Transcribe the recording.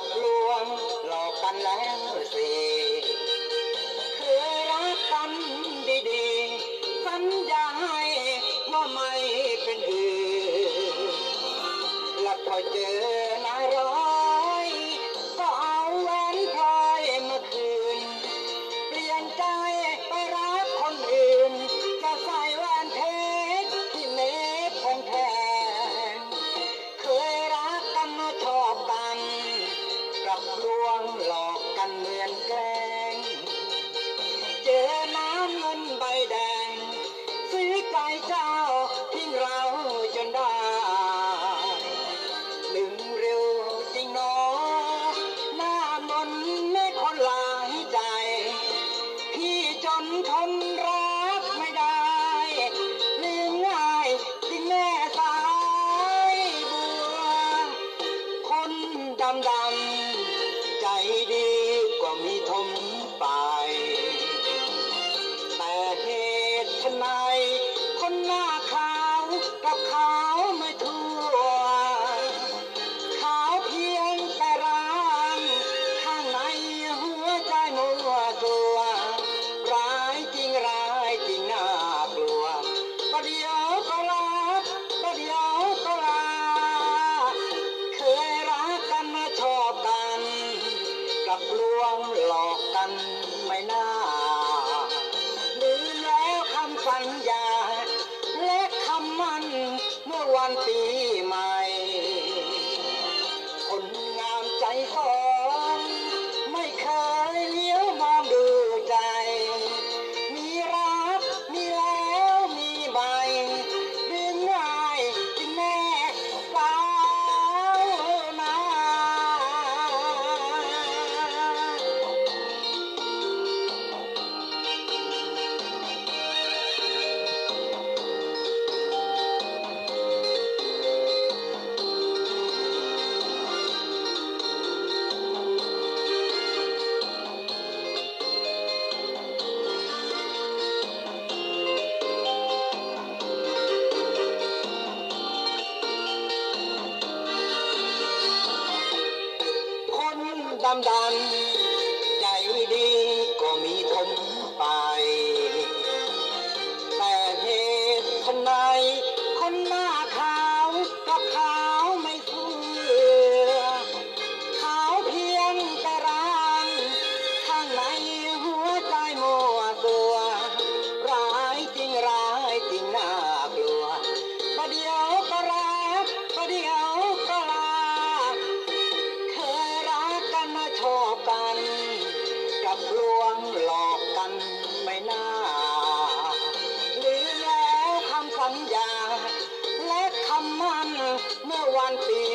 อกลวงหลอกกันแล้วสิ กลวงหลอกกันไม่น่าหรือแล้วคำสัญญา และคำมันเมื่อวันปีใหม่ คนงามใจอ่อน I'm done. one, please.